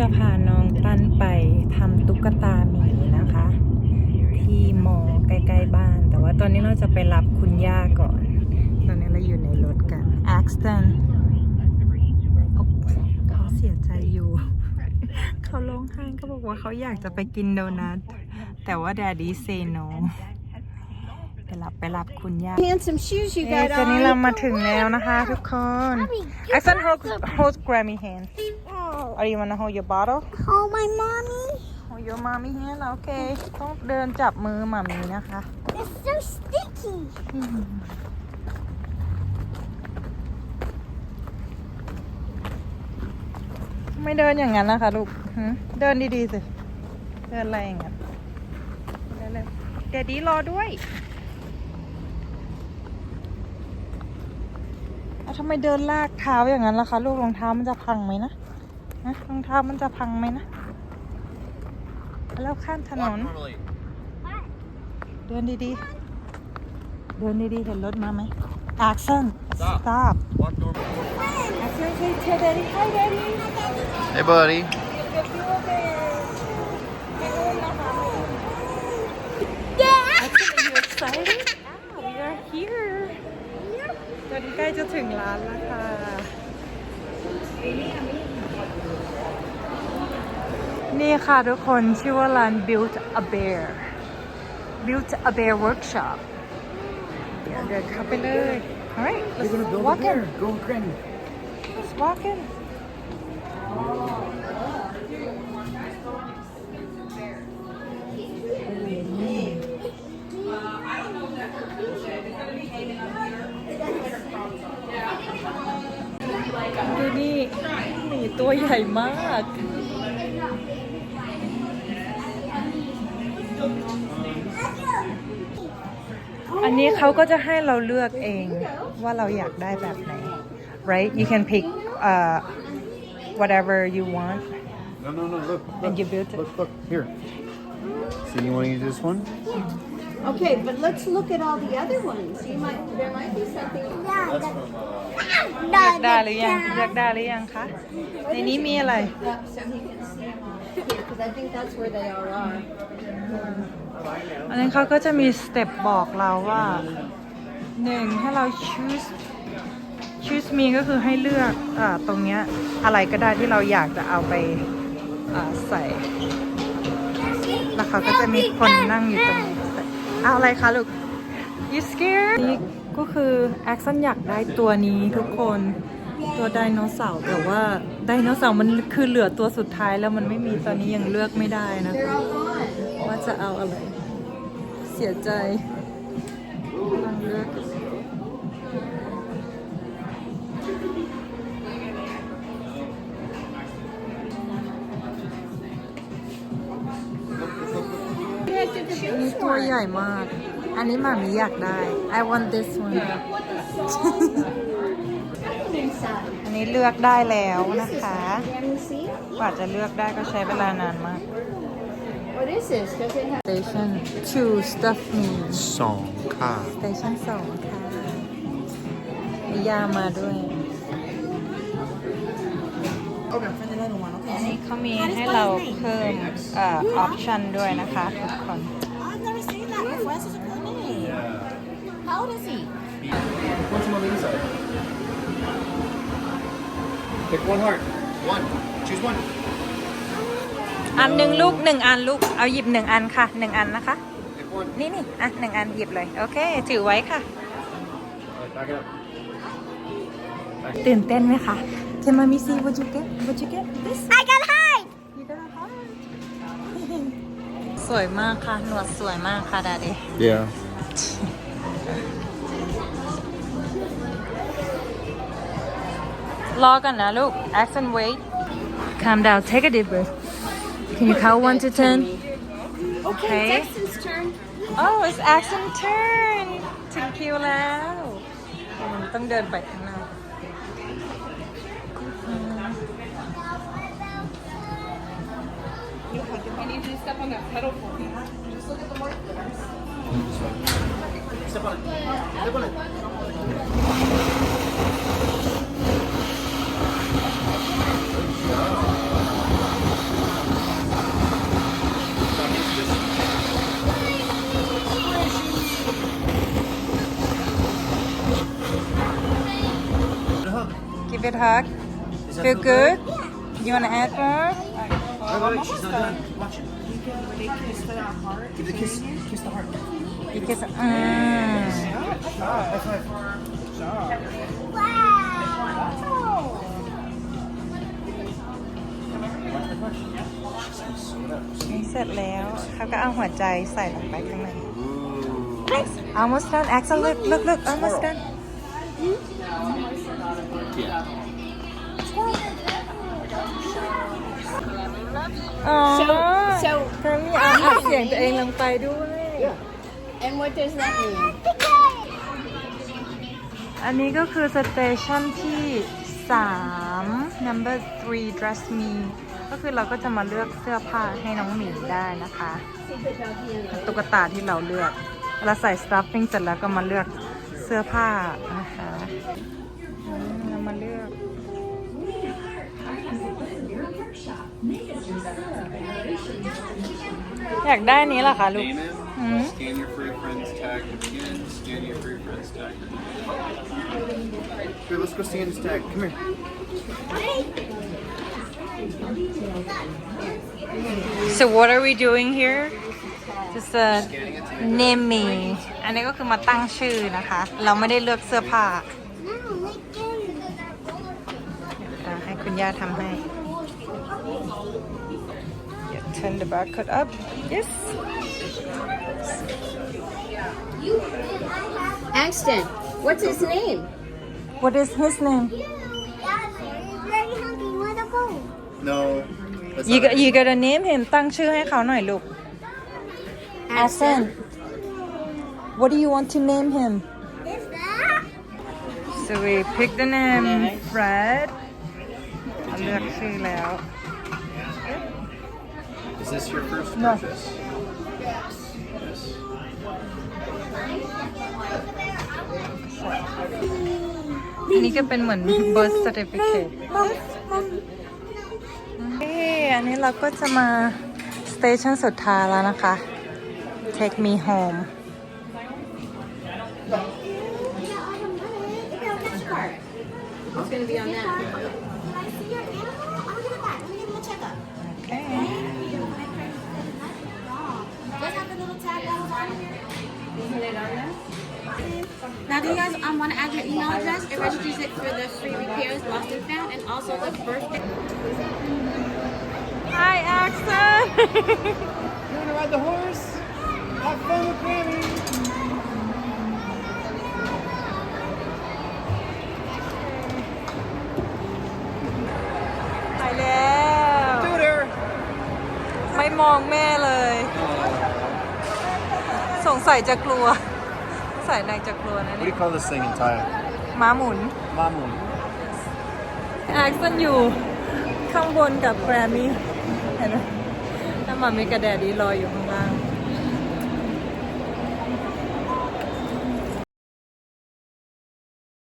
จะพาน้องตั้นไปทำตุ๊กตาหมีนะคะ ที่มอใกล้ๆบ้าน แต่ว่าตอนนี้เราจะไปรับคุณย่าก่อน ตอนนี้เราอยู่ในรถกัน Axton โอ๊ะเขาเสียใจอยู่ เขาร้องไห้เขาบอกว่าเขาอยากจะไปกินโดนัท แต่ว่า Daddy say no ไป รับไปรับคุณย่า Handsome shoes you เอ้ย got ตอนนี้เรา on. มาถึงแล้วนะคะทุกคน Axton hold hold Grammy hand Oh, Or you wanna hold your bottle oh, my mommy. hold your mommy hand โอเค ต้องเดินจับมือหมามีนะคะ It's so sticky. ไม่เดินอย่างนั้นนะคะลูกหืมเดินดีๆสิ เดินอะไรอย่างนั้นเดินเลยเดดดี้รอด้วย เอาทำไมเดินลากเท้าอย่างนั้นล่ะคะ ลูกรองเท้ามันจะพังไหมนะนะรองเท้ามันจะพังไหมนะแล้วข้ามถนน normally. เดินดีๆ เดินดีๆ เห็นรถมาไหม Action Stop. stop Walk normal. Action say to daddy hi daddy Hey, buddy. Action are you excited Ah, we are here ตอนนี้ใกล้จะถึงร้านแล้วค่ะนี่ค่ะทุกคนชื่อว่าร้าน Built a Bear Built a Bear Workshop เดี๋ยวเดินเข้าไปเลย alright let's walk in Go, Granny. let's walk in ดูนี่หมีตัวใหญ่มาก อันนี้เขาก็จะให้เราเลือกเองว่าเราอยากได้แบบไหน right you can pick uh, whatever you want No, no, no. Look. And you built it? Look, look. Here. So you want to use this one? Okay, but let's look at all the other ones. You might, there might be something. เลือกได้หรือยังเลือกได้หรือยังคะในนี้มีอะไร Because I think that's where they all are. อันนั้นเขาก็จะมีสเต็ปบอกเราว่าหนึ่งให้เรา choose choose me ก็คือให้เลือกอาตรงเนี้ยอะไรก็ได้ที่เราอยากจะเอาไปอ่าใส่ แล้วเขาก็จะมีคนนั่งอยู่ตรงนี้ใส่ เอาอะไรคะลูก you scared นี่ก็คือแอคซันอยากได้ตัวนี้ทุกคนตัวไดโนเสาร์แต่ว่าไดโนเสาร์มันคือเหลือตัวสุดท้ายแล้วมันไม่มีตอนนี้ยังเลือกไม่ได้นะคะว่าจะเอาอะไร เสียใจกำลังเลือก อยู่นี่ตัวใหญ่มาก อันนี้หมามีอยากได้ I want this one Nothing inside. อันนี้เลือกได้แล้วนะคะ Can you see? กว่าจะเลือกได้ก็ใช้เวลานานมาก What is this? Does it have? Station 2 Stuff Me Song Ka. Station 2 ค่ะมียามาด้วยอันนี้เขามีให้เราเพิ่มเอ่อออปชันด้วยนะคะทุกคน How old is he? What's on the inside? Pick one heart. One. Choose one. อันหนึ่งลูกหนึ่งอันลูกเอาหยิบหนึ่งอันค่ะหนึ่งอันนะคะ Pick one. นี่นี่อะหนึ่งอันหยิบเลย โอเค ถือไว้ค่ะ Alright, back it up. ตื่นเต้นไหมคะ Can mommy see what you get what you get this I got hide. you got a heart สวยมากค่ะ หนวดสวยมากค่ะดาเด Yeah. รอกันนะลูก Action wait calm down take a deep breath can you count one to ten Okay, Okay. Texan's turn. oh it's Action turn ถึงคิวแล้วมันต้องเดินไปข้างหน้า Step on it. Step on it. Give it a hug. Feel good? Yeah. You want to add more? Right, wait, wait, she's not done. Watch it. Give the kiss. Kiss the heart. You kiss. Mm. High. Wow. เสร็จแล้วเขาก็เอาหัวใจใส่ลงไปข้างใน Ooh. almost done Axel look look look almost done Yeah. อ๋อ So- so- เธอมีอ่านอัดเสียงตัวเองลงไปด้วย And what does that mean? อันนี้ก็คือสเตชันที่ 3 number 3 dress me ก็คือเราก็จะมาเลือกเสื้อผ้าให้น้องหมีได้นะคะ ตุ๊กตาที่เราเลือกเราใส่ stuffing เสร็จแล้วก็มาเลือกเสื้อผ้านะคะอืมเรามาเลือกอยากได้นี้เหรอคะลูก Name it. So what are we doing here just a Scanning it to make name me อันนี้ก็คือมาตั้งชื่อนะคะ เราไม่ได้เลือกเสื้อผ้าอะให้คุณย่าทำให้ Yeah, turn the barcode up yes Axton, what's his name? what is his name No. That's you not got, you gotta name him ตั้งชื่อให้เขาหน่อยลูก Asen what do you want to name him so we pick the name Fred เลือกชื่อแล้ว Is this your first No. purchase? Yes. อันนี้ก็เป็นเหมือน birth certificate เอันนี้เราก็จะมาสเตชันสุดท้ายแล้วนะคะ take me home Now, do you guys um, want to add your email address? It registers it for the free repairs lost and found, and also the birthday. Hi Axel You wanna ride the horse? Have fun with Grammy. ไปแล้ว Scooter. ไม่มองแม่เลย สงสัยจะกลัว สงสัยนายจะกลัวนะ What do เนี่ย you call this thing in Thai? ม้าหมุน Mamun. แอ็กซ์อยู่ข้างบนกับแกรมมี่ เห็นไหมถ้ามามีกระแดดดีรอยอยู่ข้างล่าง